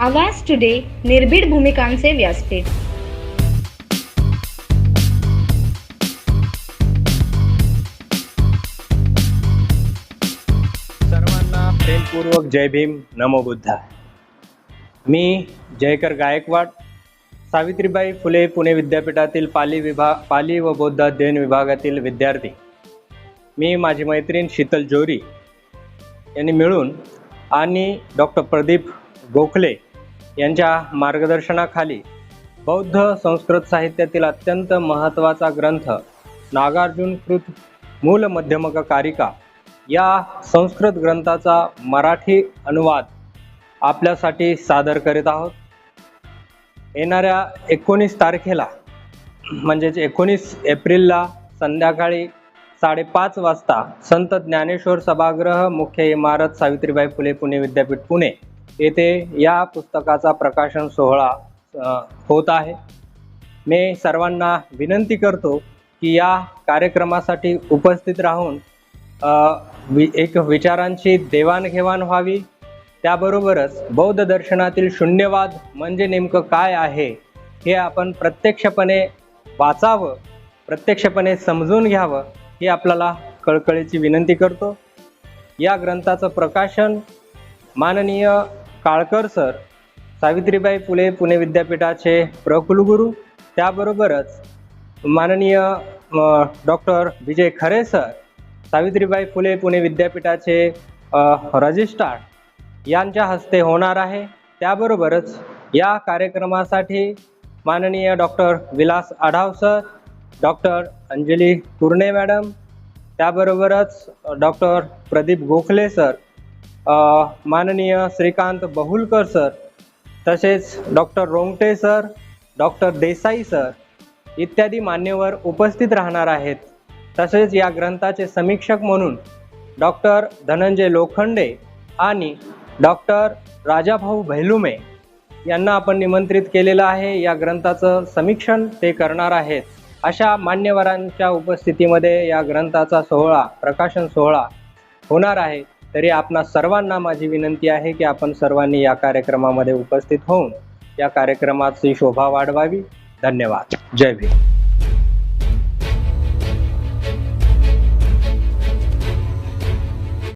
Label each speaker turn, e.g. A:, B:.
A: आवाज टुडे निर्भीड भूमिकांचे व्यासपीठ.
B: सर्वांना प्रेमपूर्वक जय भीम नमो बुद्धा. मी जयकर गायकवाड सावित्रीबाई फुले पुणे विद्यापीठातील पाली विभाग पाली व बौद्ध अध्ययन विभागातील विद्यार्थी. मी माझी मैत्रीण शीतल जोरी यांनी मिळून आणि डॉक्टर प्रदीप गोखले यांच्या मार्गदर्शनाखाली बौद्ध संस्कृत साहित्यातील अत्यंत महत्त्वाचा ग्रंथ नागार्जुनकृत मूल मध्यमक कारिका या संस्कृत ग्रंथाचा मराठी अनुवाद आपल्यासाठी सादर करीत आहोत. येणाऱ्या एकोणीस तारखेला म्हणजेच एकोणीस एप्रिलला संध्याकाळी साडेपाच वाजता संत ज्ञानेश्वर सभागृह मुख्य इमारत सावित्रीबाई फुले पुणे विद्यापीठ पुणे येथे या पुस्तकाचा प्रकाशन सोहळा होत आहे. मी सर्वांना विनंती करतो की या कार्यक्रमासाठी उपस्थित राहून वि एक विचारांची देवाणघेवाण व्हावी. त्याबरोबरच बौद्ध दर्शनातील शून्यवाद म्हणजे नेमकं काय आहे हे आपण प्रत्यक्षपणे वाचावं प्रत्यक्षपणे समजून घ्यावं ही आपल्याला कळकळीची विनंती करतो. या ग्रंथाचं प्रकाशन माननीय काळकर सर सावित्रीबाई फुले पुणे विद्यापीठाचे प्रकुलगुरू त्याबरोबरच माननीय डॉक्टर विजय खरे सर सावित्रीबाई फुले पुणे विद्यापीठाचे रजिस्ट्रार यांच्या हस्ते होणार आहे. त्याबरोबरच या कार्यक्रमासाठी माननीय doctor Vilas Adhav sir doctor Anjali Kurne madam त्याबरोबरच डॉक्टर प्रदीप गोखले सर माननीय श्रीकांत बहुलकर सर तसेच doctor Rongte sir doctor Desai sir इत्यादी मान्यवर उपस्थित राहणार आहेत. तसेच या ग्रंथाचे समीक्षक म्हणून डॉक्टर धनंजय लोखंडे आणि डॉक्टर राजाभाऊ भैलुमे यांना आपण निमंत्रित केलेलं आहे. या ग्रंथाचं समीक्षण ते करणार आहेत. अशा मान्यवरांच्या उपस्थितीमध्ये या ग्रंथाचा सोहळा प्रकाशन सोहळा होणार आहे. तरी आपणा सर्वांना माझी विनंती आहे की आपण सर्वांनी या कार्यक्रमामध्ये उपस्थित होऊन या कार्यक्रमाची शोभा वाढवावी. धन्यवाद. जय भीम.